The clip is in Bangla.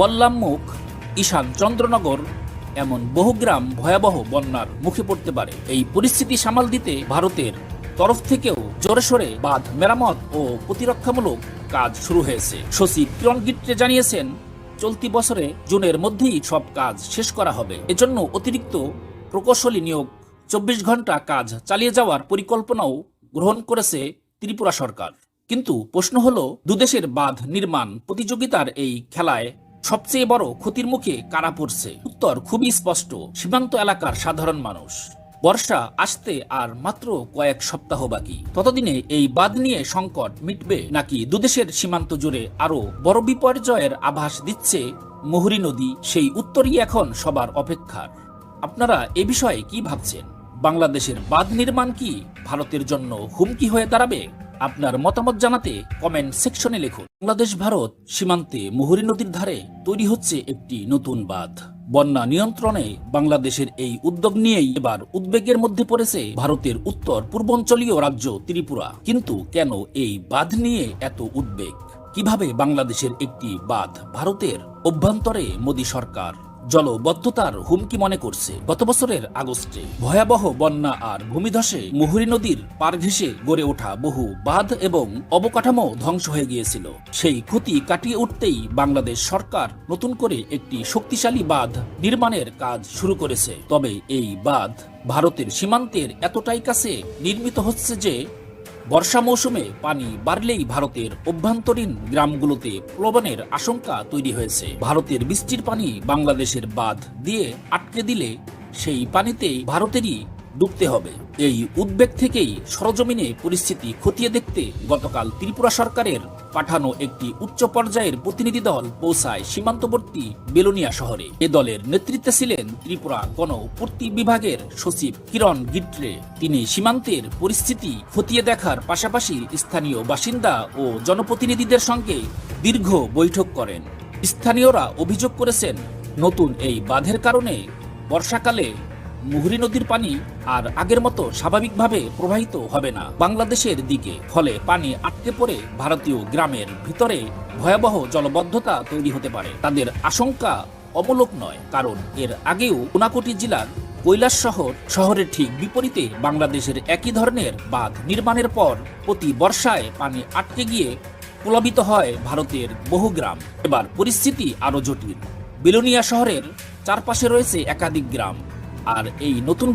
বল্লামমুখ ঈশান চন্দ্রনগর, এমন বহু গ্রাম ভয়াবহ বন্যার মুখে পড়তে পারে। এই পরিস্থিতি সামাল দিতে ভারতের তরফ থেকেও জোরে সোরে বাঁধ মেরামত ও প্রতিরক্ষামূলক কাজ শুরু হয়েছে। সচিব কিরণ গিট্রে জানিয়েছেন, চলতি বছরে জুনের মধ্যেই সব কাজ শেষ করা হবে। এজন্য অতিরিক্ত প্রকৌশলী নিয়োগ, চব্বিশ ঘণ্টা কাজ চালিয়ে যাওয়ার পরিকল্পনাও গ্রহণ করেছে ত্রিপুরা সরকার। কিন্তু প্রশ্ন হলো, দুদেশের বাঁধ নির্মাণ প্রতিযোগিতার এই খেলায় সবচেয়ে বড় ক্ষতির মুখে কারা পড়ছে? উত্তর খুবই স্পষ্ট, সীমান্ত এলাকার সাধারণ মানুষ। বর্ষা আসতে আর মাত্র কয়েক সপ্তাহ বাকি। ততদিনে এই বাঁধ নিয়ে সংকট মিটবে নাকি দুদেশের সীমান্ত জুড়ে আরও বড় বিপর্যয়ের আভাস দিচ্ছে মুহুরী নদী? সেই উত্তরই এখন সবার অপেক্ষার। আপনারা এ বিষয়ে কি ভাবছেন? বাংলাদেশের বাঁধ নির্মাণ কি ভারতের জন্য হুমকি হয়ে দাঁড়াবে? আপনার মতামত জানাতে কমেন্ট সেকশনে লিখুন। বাংলাদেশ, ভারত সীমান্তে মুহুরী নদীর ধারে তৈরি হচ্ছে একটি নতুন বাঁধ। বন্যা নিয়ন্ত্রণে বাংলাদেশের এই উদ্যোগ নিয়েই এবার উদ্বেগের মধ্যে পড়েছে ভারতের উত্তর, পূর্বাঞ্চলীয় রাজ্য ত্রিপুরা। কিন্তু কেন এই বাঁধ নিয়ে এত উদ্বেগ? কীভাবে বাংলাদেশের একটি বাঁধ ভারতের অভ্যন্তরে মোদী সরকার জলবদ্ধতার হুমকি মনে করছে। গত বছরের আগস্টে ভয়াবহ বন্যা আর ভূমিধসে মুহুরী নদীর পার ঘেঁষে গড়ে ওঠা বহু বাঁধ এবং অবকাঠামো ধ্বংস হয়ে গিয়েছিল। সেই ক্ষতি কাটিয়ে উঠতেই বাংলাদেশ সরকার নতুন করে একটি শক্তিশালী বাঁধ নির্মাণের কাজ শুরু করেছে। তবে এই বাঁধ ভারতের সীমান্তের এতটাই কাছে নির্মিত হচ্ছে যে বর্ষা মৌসুমে পানি বাড়লেই ভারতের অভ্যন্তরীণ গ্রামগুলোতে প্লবনের আশঙ্কা তৈরি হয়েছে। ভারতের বৃষ্টির পানি বাংলাদেশের বাঁধ দিয়ে আটকে দিলে সেই পানিতেই ভারতেরই ডুবতে হবে। এই উদ্বেগ থেকেই সরজমিনে পরিস্থিতি খতিয়ে দেখতে গতকাল ত্রিপুরা সরকারের পাঠানো একটি উচ্চ পর্যায়ের প্রতিনিধি দল পৌঁছায় সীমান্তবর্তী বেলোনিয়া শহরে। এ দলের নেতৃত্বে ছিলেন ত্রিপুরা গণপূর্তি বিভাগের সচিব কিরণ গিট্রে। তিনি সীমান্তের পরিস্থিতি খতিয়ে দেখার পাশাপাশি স্থানীয় বাসিন্দা ও জনপ্রতিনিধিদের সঙ্গে দীর্ঘ বৈঠক করেন। স্থানীয়রা অভিযোগ করেছেন, নতুন এই বাঁধের কারণে বর্ষাকালে মুহুরী নদীর পানি আর আগের মতো স্বাভাবিকভাবে প্রবাহিত হবে না। বাংলাদেশের দিকে, ফলে পানি আটকে পড়ে ভারতীয় গ্রামের ভিতরে ভয়াবহ জলবদ্ধতা তৈরি হতে পারে। তাদের আশঙ্কা অমূলক নয়, কারণ এর আগেও উনাকোটি জেলার কৈলাস শহর, শহরের ঠিক বিপরীতে বাংলাদেশের একই ধরনের বাঁধ নির্মাণের পর প্রতি বর্ষায় পানি আটকে গিয়ে প্লাবিত হয় ভারতের বহু গ্রাম। এবার পরিস্থিতি আরও জটিল। বিলোনিয়া শহরের চারপাশে রয়েছে একাধিক গ্রাম। আর এই নতুন